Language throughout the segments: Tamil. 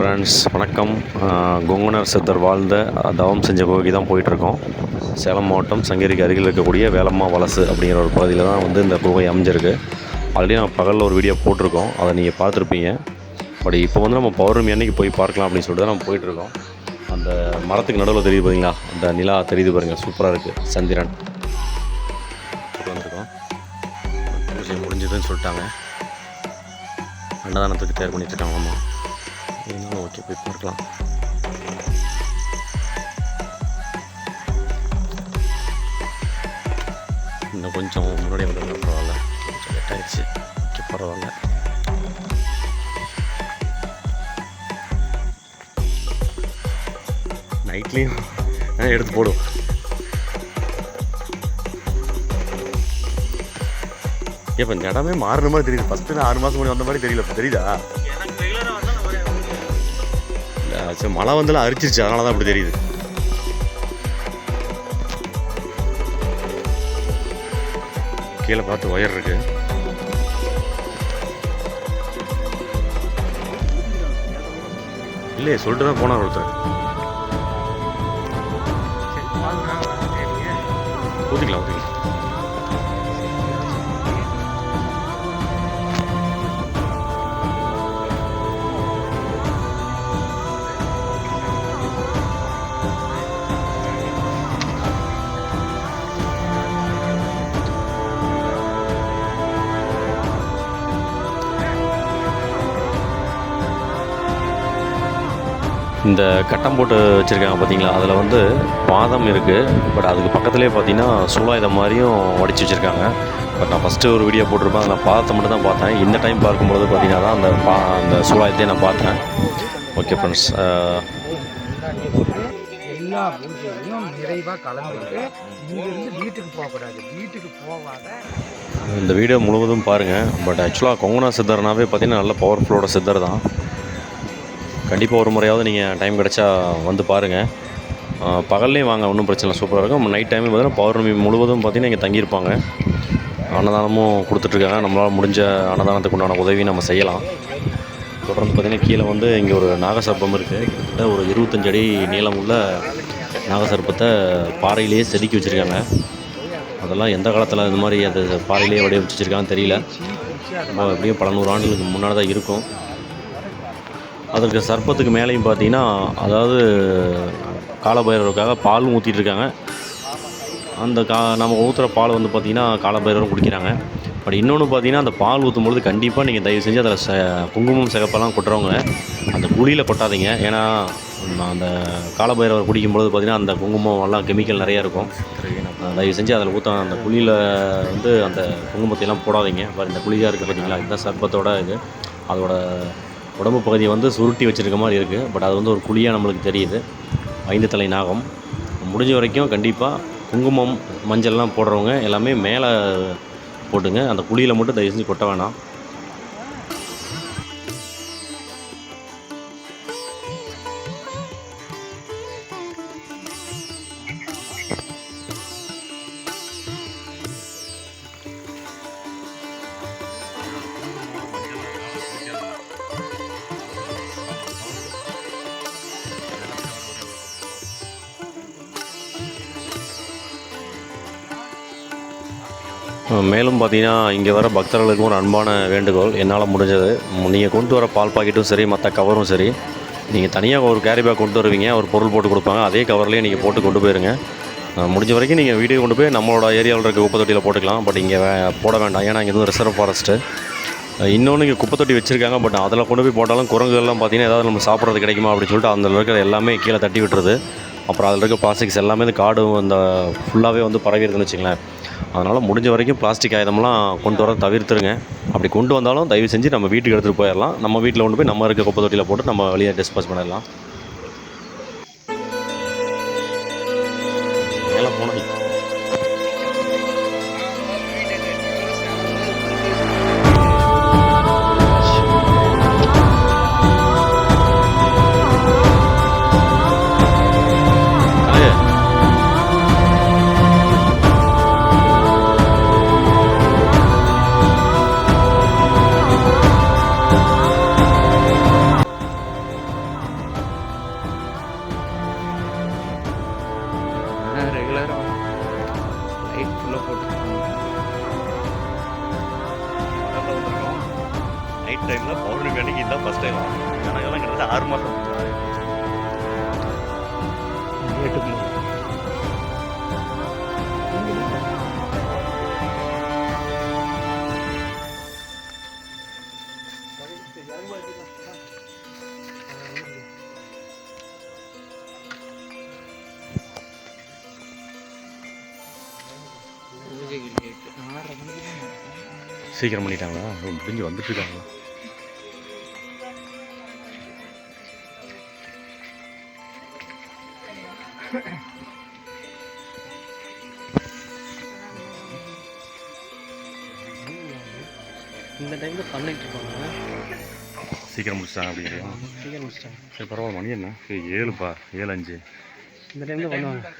ஃப்ரெண்ட்ஸ் வணக்கம். கொங்குனர் சித்தர் வாழ்ந்த தவம் செஞ்ச கோகைக்கு தான் போயிட்டுருக்கோம். சேலம் மாவட்டம் சங்ககிரிக்கு அருகில் இருக்கக்கூடிய வேலம்மா வலசு அப்படிங்கிற ஒரு பகுதியில் தான் வந்து இந்த குகை அமைஞ்சிருக்கு. ஆல்ரெடி நம்ம பகலில் ஒரு வீடியோ போட்டிருக்கோம். அதை நீங்கள் பார்த்துருப்பீங்க. பட் இப்போ வந்து நம்ம பௌர்ணமி அன்னைக்கு போய் பார்க்கலாம் அப்படின்னு சொல்லிட்டு தான் நம்ம போயிட்டுருக்கோம். அந்த மரத்துக்கு நடுவில் தெரியுது பாருங்களா அந்த நிலா தெரியுது பாருங்கள் சூப்பராக இருக்குது சந்திரன். போட்டு பூஜை முடிஞ்சதுன்னு சொல்லிட்டாங்க. அன்னதானத்துக்கு தயார் பண்ணிட்டுருக்காங்க ஆமாம் இருந்தாலும் ஓகே போய் பார்க்கலாம் இன்னும் கொஞ்சம் முன்னாடி வந்து பரவாயில்ல கொஞ்சம் லேட் ஆகிடுச்சு ஓகே பரவாயில்ல நைட்லேயும் எடுத்து போடும் இப்போ இந்த இடமே மாறின மாதிரி தெரியுது ஃபஸ்ட்டு நான் ஆறு மாதம் முன்னாடி வந்த மாதிரி தெரியல இப்போ தெரியுதா சரி மழை வந்தெல்லாம் அரிச்சிருச்சு அதனால தான் அப்படி தெரியுது. கீழே பார்த்து ஒயர் இருக்கு. இல்லையே சொல்லிட்டு தான் போனார் ஒருத்தர். ஊற்றிக்கலாம் ஊற்றிக்கலாம் இந்த கட்டம் போட்டு வச்சுருக்காங்க பார்த்தீங்களா? அதில் வந்து பாதம் இருக்குது பட் அதுக்கு பக்கத்துலேயே பார்த்தீங்கன்னா சூலாயுதம் மாதிரியும் வடித்து வச்சுருக்காங்க. பட் நான் ஃபஸ்ட்டு ஒரு வீடியோ போட்டிருப்பேன். அதில் பாதத்தை மட்டும் தான் பார்த்தேன். இந்த டைம் பார்க்கும்பொழுது பார்த்தீங்கன்னா தான் அந்த பா அந்த சூலாயத்தையும் நான் பார்த்தேன். ஓகே ஃப்ரெண்ட்ஸ் எல்லா பூஜையிலையும் நிறைவாக இங்கிருந்து வீட்டுக்கு போகக்கூடாது. வீட்டுக்கு போகாத. இந்த வீடியோ முழுவதும் பாருங்கள் பட் ஆக்சுவலாக கொங்குனா சித்தர்னாவே பார்த்தீங்கன்னா நல்ல பவர்ஃபுல்லோட சித்தர் தான். கண்டிப்பாக ஒரு முறையாவது நீங்கள் டைம் கிடைச்சா வந்து பாருங்கள் பகல்லையும் வாங்க ஒன்றும் பிரச்சனை இல்லை. சூப்பராக இருக்கும். நைட் டைம் பார்த்தீங்கன்னா பௌர்ணமி முழுவதும் பார்த்தீங்கன்னா இங்கே தங்கியிருப்பாங்க. அன்னதானமும் கொடுத்துட்ருக்காங்க. நம்மளால் முடிஞ்ச அன்னதானத்துக்கு உண்டான உதவி நம்ம செய்யலாம். தொடர்ந்து பார்த்திங்கன்னா கீழே வந்து இங்கே ஒரு நாகசர்ப்பம் இருக்குது கிட்டத்தட்ட ஒரு இருபத்தஞ்சு அடி நீளம் உள்ள நாகசர்ப்பத்தை பாறையிலேயே செதுக்கி வச்சுருக்காங்க. அதெல்லாம் எந்த காலத்தில் இந்த மாதிரி அது பாறையிலேயே வடிவமைச்சு தெரியல. நம்ம எப்படியும் பல நூறு ஆண்டுகளுக்கு முன்னாடி தான் இருக்கும். அதற்கு சர்ப்பத்துக்கு மேலேயும் பார்த்தீங்கன்னா அதாவது காலபைரவருக்காக பால் ஊற்றிட்டு இருக்காங்க அந்த கா நம்ம ஊற்றுற பால் வந்து பார்த்திங்கன்னா காலபைரவரும் குடிக்கிறாங்க. பட் இன்னொன்று பார்த்தீங்கன்னா அந்த பால் ஊற்றும் பொழுது கண்டிப்பாக நீங்கள் தயவு செஞ்சு அதில் ச குங்குமம் சிகப்பெல்லாம் கொட்டுறவங்க அந்த குழியில் கொட்டாதீங்க. ஏன்னா அந்த காலபைரவர் குடிக்கும்பொழுது பார்த்திங்கன்னா அந்த குங்குமம் எல்லாம் கெமிக்கல் நிறையா இருக்கும். தயவு செஞ்சு அதில் ஊற்ற அந்த குழியில் வந்து அந்த குங்குமத்தையெல்லாம் போடாதீங்க. பாரு இந்த குழியாக இருக்குது பார்த்தீங்களா? இதுதான் சர்ப்பத்தோட இது. அதோட உடம்பு பகுதியை வந்து சுருட்டி வச்சுருக்க மாதிரி இருக்குது பட் அது வந்து ஒரு குழியாக நம்மளுக்கு தெரியுது. ஐந்து தலை நாகம். முடிஞ்ச வரைக்கும் கண்டிப்பாக குங்குமம் மஞ்சள்லாம் போடுறவங்க எல்லாமே மேலே போட்டுங்க. அந்த குழியில் மட்டும் தயவு செஞ்சு கொட்ட வேணாம். மேலும் பார்த்தீங்கன்னா இங்கே வர பக்தர்களுக்கும் ஒரு அன்பான வேண்டுகோள். என்னால் முடிஞ்சது. நீங்கள் கொண்டு வர பால் பாக்கெட்டும் சரி மற்ற கவரும் சரி நீங்கள் தனியாக ஒரு கேரி பேக் கொண்டு வருவீங்க. ஒரு பொருள் போட்டு கொடுப்பாங்க. அதே கவர்லேயே நீங்கள் போட்டு கொண்டு போயிருங்க. முடிஞ்ச வரைக்கும் நீங்கள் வீடியோ கொண்டு போய் நம்மளோட ஏரியாவில் இருக்க குப்பை தொட்டியில் போட்டுக்கலாம். பட் இங்கே போட வேண்டாம். ஏன்னா இங்கே வந்து ரிசர்வ் ஃபாரஸ்ட்டு இன்னொன்று இங்கே குப்பை தொட்டி வச்சுருக்காங்க. பட் அதில் கொண்டு போய் போட்டாலும் குரங்குகள்லாம் பார்த்தீங்கன்னா ஏதாவது நம்ம சாப்பிட்றது கிடைக்குமா அப்படின்னு சொல்லிட்டு அதில் இருக்கிற எல்லாமே கீழே தட்டி விட்டுருது. அப்புறம் அதில் இருக்க பிளாஸ்டிக்ஸ் எல்லாமே இந்த காடு அந்த ஃபுல்லாகவே வந்து பரவிடுதுன்னு வச்சுங்களேன் அதனால் முடிஞ்ச வரைக்கும் பிளாஸ்டிக் ஆயுதம்லாம் கொண்டு வர தவிர்த்துருங்க. அப்படி கொண்டு வந்தாலும் தயவு செஞ்சு நம்ம வீட்டுக்கு எடுத்துகிட்டு போயிடலாம். நம்ம வீட்டில் கொண்டு போய் நம்ம இருக்க குப்பை தொட்டியில் போட்டு நம்ம வெளியே டிஸ்போஸ் பண்ணிடலாம். மேலே போனது. சீக்கிரம் பண்ணிட்டாங்களா? முடிஞ்சு வந்துட்டு இருக்காங்களா இந்த டைமில் பண்ணிட்டு இருப்பாங்க. சீக்கிரம் முடிச்சிட்டாங்க அப்படிங்கிறியா? சீக்கிரம் முடிச்சிட்டாங்க. சரி பரவாயில்ல மணி என்ன? சரி ஏழுப்பா ஏழு அஞ்சு. இந்த டைமில் பண்ணுவாங்க.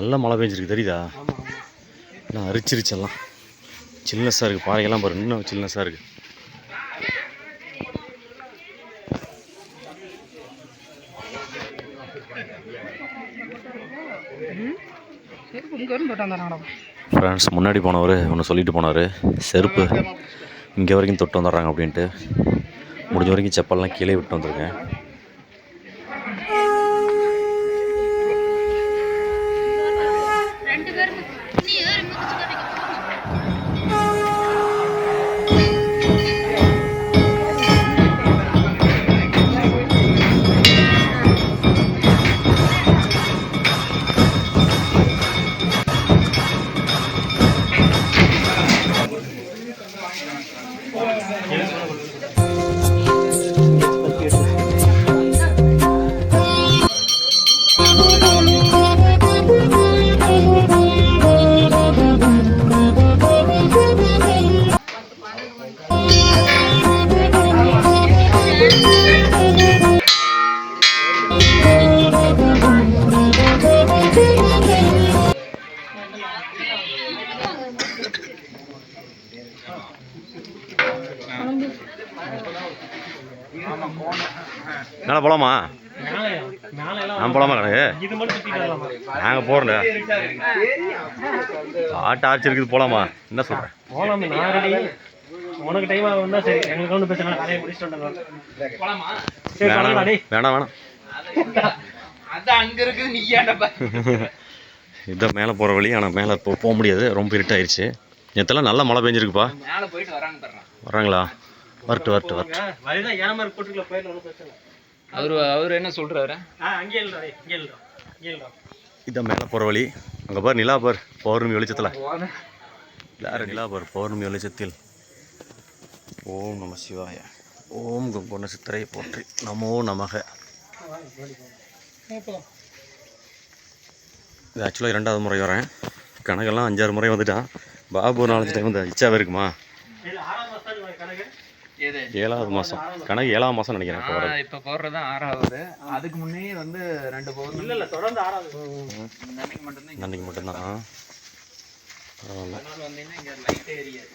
நல்ல மழை பெஞ்சிருக்கு தெரியுதா? என்ன அரிச்சிருச்செல்லாம். சில்னஸாக இருக்குது பாறைகள்லாம் பாரு. இன்னும் சில்னஸாக இருக்குது ஃப்ரெண்ட்ஸ் முன்னாடி போனவர் ஒன்று சொல்லிட்டு போனார். செருப்பு இங்கே வரைக்கும் தொட்டு வந்துடுறாங்க அப்படின்ட்டு. முடிஞ்ச வரைக்கும் செப்பல்லாம் கீழே விட்டு வந்திருக்கேன். போகலாமா மேலே மேலே எல்லாம் நான் போகலாமா கணக்கு நாங்கள் போகிறோங்க ஆட்டு ஆச்சு இருக்குது போகலாமா என்ன சொல்கிறேன் உனக்கு டைம் ஆகும் தான் சரி. எங்களுக்கு ஒன்றும் பிரச்சனை. காலையை முடிச்சுட்டு வேணாம் வேணாம் வேணாம். அதான் அங்க இருக்குது நீ ஏன்டா இதான் மேலே போகிற வழி. ஆனால் மேலே இப்போ போக முடியாது. ரொம்ப இருட்டாயிருச்சு நேற்றுலாம் நல்லா மழை பெஞ்சிருக்குப்பா. வராங்களா வரட்டு வரட்டு வரட்டு அவரு அவரு என்ன சொல்றாரு? ஆ அங்கேயே இல்லைடா டேய் இங்கே இங்கே இதான் மேலே போகிற வழி. அங்கே பார் நிலா பார் பௌர்ணமி வெளிச்சத்தில். யார் நிலா பார் பௌர்ணமி வெளிச்சத்தில்? ஓம் நம சிவாய. ஓம் பொண்ணு சித்திரை போற்றி. நமோ நமக. இது ஆக்சுவலாக இரண்டாவது முறை வரேன். கணக்கெல்லாம் அஞ்சாறு முறை வந்துட்டான். பாபு ஒரு நாலஞ்சு டைம் வந்து இச்சாவே இருக்குமா? இல்லை ஏழாவது மாதம் கணக்கு ஏழாவது மாதம் நினைக்கிறேன் இப்போ இப்ப போடுறது ஆறாவது. அதுக்கு முன்னே வந்து ரெண்டு பவுன் இல்லை இல்லை தொடர்ந்து ஆறாவது. அன்னைக்கு மட்டும்தான் இங்க அன்னைக்கு மட்டும்தான். பரவாயில்ல. அதனால வந்தீங்கன்னா இங்க லைட் ஏரியாது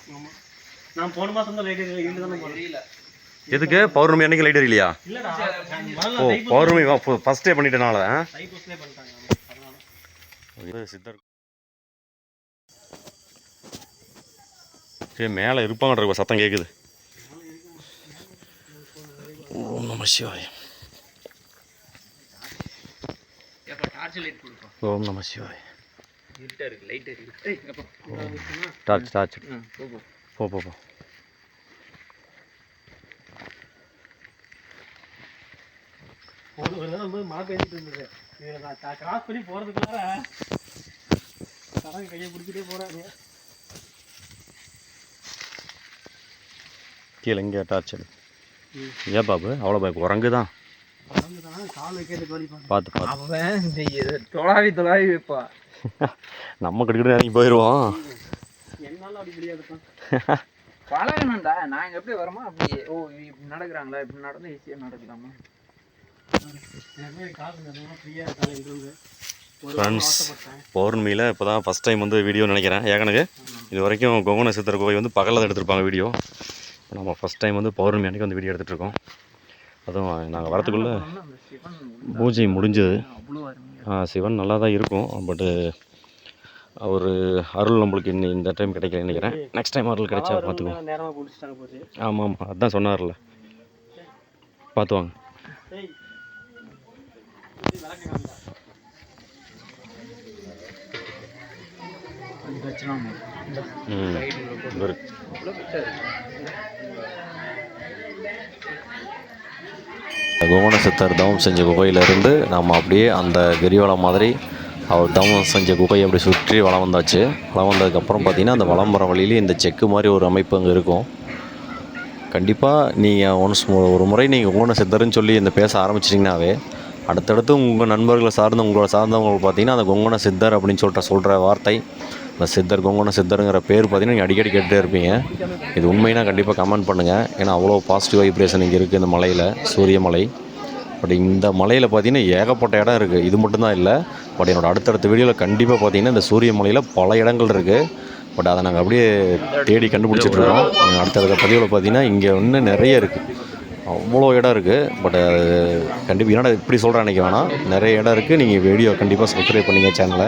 நான் போன மாதம் தான் லைட் இருந்து தானே போனேன். தெரியல எதுக்கு? பௌர்ணமி அன்னைக்கு லைட் இல்லையா இல்லைடா ஓ பௌர்ணமி ஃபஸ்ட்டே பண்ணிட்டனால. சித்தர் சரி மேலே இருப்பாங்க சத்தம் கேட்குது ஓம் நம சிவாய எப்ப டார்ச் லைட் கொடுப்போம். ஓம் நம சிவாய டார்ச் டார்ச் போ போ போ. ஒரு நாள் போய் மழை பெஞ்சிட்டு இருந்தது. இதில் நான் கிராஸ் பண்ணி போகிறதுக்குள்ளார கடன் கையை பிடிச்சிட்டே போகிறாங்க கீழே இங்கே டார்ச் ஏன் பாபு? அவ்வளோ பாய் குரங்கு தான் பார்த்து பார்த்து அவன் இந்த இது தொலாவி தொலாவி வைப்பா. நம்ம கிட்ட இறங்கி போயிடுவோம் என்னாலும் அப்படி முடியாதுப்பா பழகணும்டா. எப்படி வரோமோ? அப்படி ஓ இப்படி நடக்கிறாங்களா? இப்படி நடந்தா ஈஸியா நடக்கலாமா. ஆசைப்பட்டேன். பௌர்ணமியில் இப்போ தான் ஃபஸ்ட் டைம் வந்து வீடியோ நினைக்கிறேன். ஏகனுக்கு. இது வரைக்கும் கொங்கன சித்தர் கோவை வந்து பகலில் தான் எடுத்திருப்பாங்க வீடியோ நம்ம ஃபஸ்ட் டைம் வந்து பௌர்ணமி அன்றைக்கி வந்து வீடியோ எடுத்துகிட்டு இருக்கோம் அதுவும் நாங்கள் வரத்துக்குள்ளே பூஜை முடிஞ்சது. சிவன் நல்லா தான் இருக்கும் பட்டு அவர் அருள் நம்மளுக்கு இன்னி இந்த டைம் கிடைக்கல நினைக்கிறேன். நெக்ஸ்ட் டைம் அருள் கிடைச்சா பார்த்துக்குவோம். ஆமாம் ஆமாம் அதான் சொன்னார்ல. பார்த்து வாங்க. வச்சுலாம் சித்தர் தவம் செஞ்ச குகையிலிருந்து நம்ம அப்படியே அந்த கிரிவலம் மாதிரி அவர் தவம் செஞ்ச குகையை அப்படி சுற்றி வளம் வந்தாச்சு. வளம் வந்ததுக்கப்புறம் பார்த்தீங்கன்னா அந்த வளம் வர வழியிலே இந்த செக்கு மாதிரி ஒரு அமைப்பு அங்கே இருக்கும். கண்டிப்பாக நீங்கள் ஒன்ஸ் ஒரு முறை நீங்கள் கோவண சித்தர்னு சொல்லி இந்த பேச ஆரம்பிச்சிட்டிங்கனாவே அடுத்தடுத்து உங்கள் நண்பர்களை சார்ந்த உங்களை சார்ந்தவங்களுக்கு பார்த்தீங்கன்னா அந்த கொங்கண சித்தர் அப்படின்னு சொல்லிட்டு சொல்கிற வார்த்தை இந்த சித்தர் கொங்கண சித்தருங்கிற பேர் பார்த்தீங்கன்னா நீங்கள் அடிக்கடி கேட்டுகிட்டே இருப்பீங்க. இது உண்மைனா கண்டிப்பாக கமெண்ட் பண்ணுங்கள் ஏன்னா அவ்வளோ பாசிட்டிவ் வைப்ரேஷன் இங்கே இருக்குது இந்த மலையில் சூரிய மலை. பட் இந்த மலையில் பார்த்தீங்கன்னா ஏகப்பட்ட இடம் இருக்குது இது மட்டும்தான் இல்லை பட் என்னோடய அடுத்தடுத்த வீடியோவில் கண்டிப்பாக பார்த்தீங்கன்னா இந்த சூரிய மலையில் பல இடங்கள் இருக்குது பட் அதை நாங்கள் அப்படியே தேடி கண்டுபிடிச்சிட்ருக்கோம் அடுத்தடுத்த பதிவில் பார்த்தீங்கன்னா இங்கே இன்னும் நிறைய இருக்குது அவ்வளோ இடம் இருக்குது பட் அது கண்டிப்பாக என்னடா இப்படி சொல்கிறேன் அன்றைக்கி வேணாம். நிறைய இடம் இருக்குது நீங்கள் வீடியோ கண்டிப்பாக சப்ஸ்கிரைப் பண்ணுங்கள் சேனலை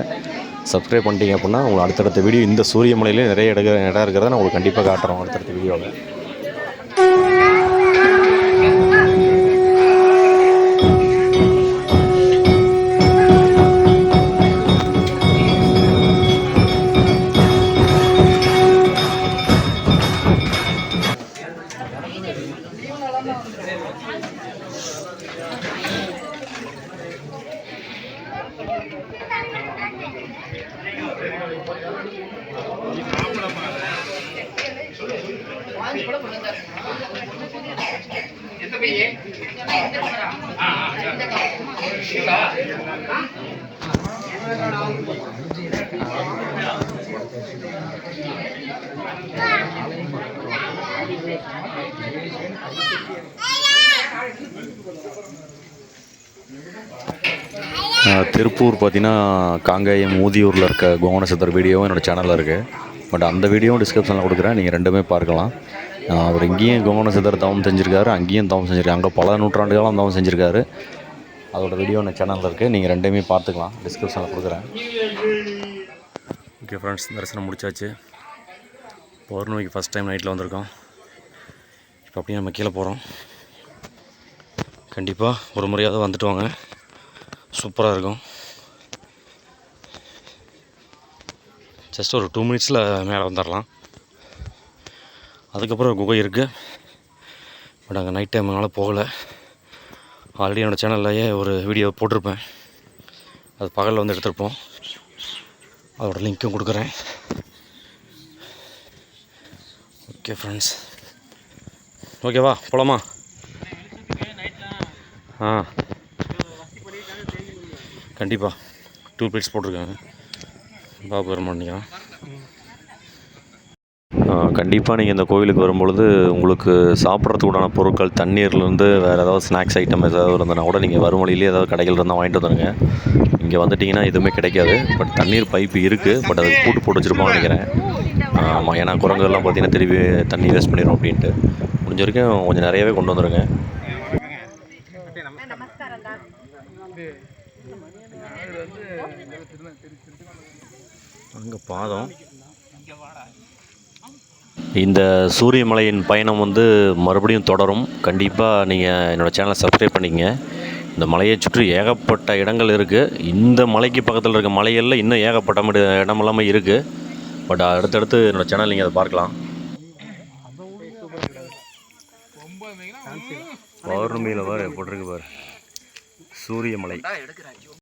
சப்ஸ்கிரைப் பண்ணிட்டீங்க அப்படின்னா உங்களுக்கு அடுத்தடுத்த வீடியோ இந்த சூரியமலையிலே நிறைய இடம் இடம் இருக்கிறத நான் உங்களுக்கு கண்டிப்பாக காட்டுறோம் அடுத்தடுத்த வீடியோவில் திருப்பூர் பார்த்தீங்கன்னா காங்கேயம் ஊதியூரில் இருக்க கோவணசத்தர் வீடியோவும் என்னோடய சேனலில் இருக்குது பட் அந்த வீடியோவும் டிஸ்கிரிப்ஷனில் கொடுக்குறேன். நீங்கள் ரெண்டுமே பார்க்கலாம். அவர் இங்கேயும் கோவணசத்தர் தவம் செஞ்சுருக்காரு அங்கேயும் தவம் செஞ்சுருக்காரு. அங்கே பல நூற்றாண்டு காலம் தவம் செஞ்சுருக்காரு. அதோட வீடியோ என் சேனலில் இருக்குது நீங்கள் ரெண்டுமே பார்த்துக்கலாம். டிஸ்கிரிப்ஷனில் கொடுக்குறேன். ஓகே ஃப்ரெண்ட்ஸ் தரிசனம் முடிச்சாச்சு. பௌர்ணமிக்கு ஃபஸ்ட் டைம் நைட்டில் வந்திருக்கோம். இப்போ அப்படியே நம்ம கீழே போகிறோம் கண்டிப்பாக ஒரு முறையாவது வந்துட்டு வாங்க. சூப்பராக இருக்கும். ஜஸ்ட் ஒரு டூ மினிட்ஸில் மேலே வந்துடலாம் அதுக்கப்புறம் குகை இருக்குது பட் அங்கே நைட் டைம்னால போகலை. ஆல்ரெடி என்னோடய சேனல்லையே ஒரு வீடியோ போட்டிருப்பேன். அது பகலில் வந்து எடுத்திருப்போம். அதோட லிங்க்கும் கொடுக்குறேன். ஓகே ஃப்ரெண்ட்ஸ் ஓகேவா போகலாமா ஆ. கண்டிப்பாக டூ பிளேட்ஸ் போட்டிருக்காங்க. பாபு வர மாட்டேங்கிறான். கண்டிப்பாக நீங்கள் இந்த கோவிலுக்கு வரும்பொழுது உங்களுக்கு சாப்பிட்றதுக்கு உண்டான பொருட்கள் தண்ணீர்லேருந்து வேறு ஏதாவது ஸ்நாக்ஸ் ஐட்டம் ஏதாவது இருந்ததுனா கூட நீங்கள் வரும் வழியிலே ஏதாவது கடைகள் இருந்தால் வாங்கிட்டு வந்துடுங்க இங்கே வந்துட்டிங்கன்னா எதுவுமே கிடைக்காது. பட் தண்ணீர் பைப்பு இருக்குது பட் அதுக்கு கூட்டு போட்டு வச்சுருப்போம்னு நினைக்கிறேன். ஆமாம் ஏன்னா குரங்குகள்லாம் பார்த்தீங்கன்னா திருப்பி தண்ணி வேஸ்ட் பண்ணிடும் அப்படின்ட்டு. முடிஞ்ச வரைக்கும் கொஞ்சம் நிறையவே கொண்டு வந்துடுங்க அங்கே பாதம். இந்த சூரியமலையின் பயணம் வந்து மறுபடியும் தொடரும். கண்டிப்பாக நீங்கள் என்னோடய சேனலை சப்ஸ்கிரைப் பண்ணிக்கங்க. இந்த மலையை சுற்றி ஏகப்பட்ட இடங்கள் இருக்குது இந்த மலைக்கு பக்கத்தில் இருக்க மலைகளில் இன்னும் ஏகப்பட்ட இடம் எல்லாமே இருக்குது பட் அடுத்தடுத்து என்னோடய சேனல் நீங்கள் அதை பார்க்கலாம். பௌர்ணமியில் பாரு போட்டிருக்கு பாரு. சூரியமலை.